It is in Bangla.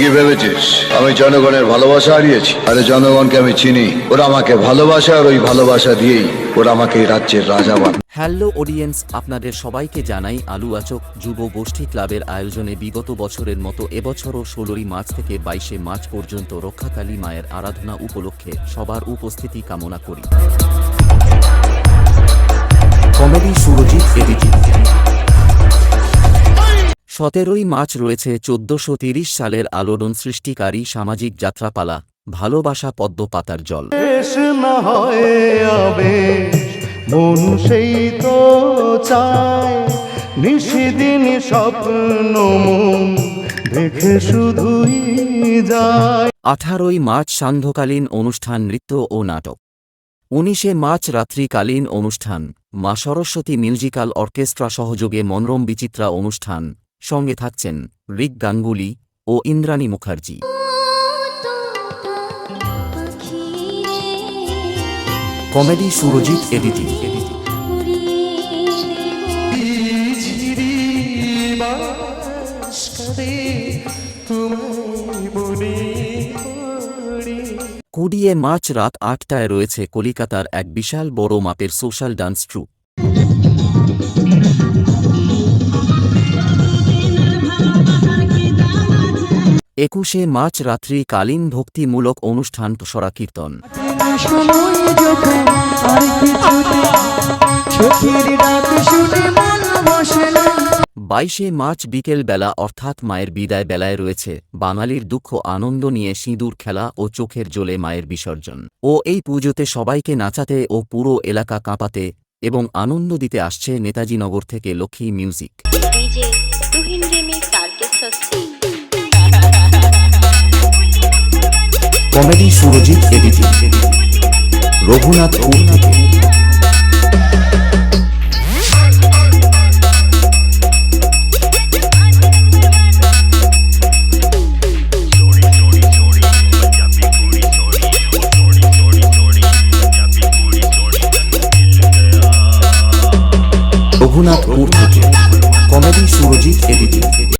কি ভেবেছিস? আমি জনগণের ভালোবাসা হারিয়েছি। আরে জনগণকে আমি চিনি। ওরা আমাকে ভালোবাসা আর ওই ভালোবাসা দিয়েই ওরা আমাকে এই রাজ্যের রাজা বান হ্যালো অডিয়েন্স আপনাদের সবাইকে জানাই আলু আচক যুব গোষ্ঠী ক্লাবের আয়োজনে বিগত বছরের মতো এবছরও ষোলোই মার্চ থেকে বাইশে মার্চ পর্যন্ত রক্ষাকালী মায়ের আরাধনা উপলক্ষে সবার উপস্থিতি কামনা করি। Comedy Surajit editing. সতেরোই মার্চ রয়েছে চোদ্দশো তিরিশ সালের আলোড়ন সৃষ্টিকারী সামাজিক যাত্রাপালা ভালোবাসা পদ্ম পাতার জল। মন সেই তো চায়। নিশিদিন স্বপ্ন দেখে শুধুই যায়। আঠারোই মার্চ সান্ধ্যকালীন অনুষ্ঠান নৃত্য ও নাটক। উনিশে মার্চ রাত্রিকালীন অনুষ্ঠান মা সরস্বতী মিউজিক্যাল অর্কেস্ট্রা সহযোগে মনোরম বিচিত্রা অনুষ্ঠান। সঙ্গে থাকছেন রিক গাঙ্গুলি ও Indrani Mukherjee. Comedy Surajit editing. কুড়িয়ে মার্চ রাত আটটায় রয়েছে কলিকাতার এক বিশাল বড় মাপের সোশ্যাল ডান্স ট্রুপ একুশে মার্চ রাত্রি কালীন ভক্তিমূলক অনুষ্ঠান তোসরা কীর্তন। বাইশে মার্চ বিকেল বেলা অর্থাৎ মায়ের বিদায় বেলায় রয়েছে বাঙালির দুঃখ আনন্দ নিয়ে সিঁদুর খেলা ও চোখের জলে মায়ের বিসর্জন। ও এই পুজোতে সবাইকে নাচাতে ও পুরো এলাকা কাঁপাতে এবং আনন্দ দিতে আসছে নেতাজি নগর থেকে Lakshmi music. Comedy Surajit editing. Raghunathpur থেকে। রঘুনাথপুর থেকে। Comedy Surajit editing.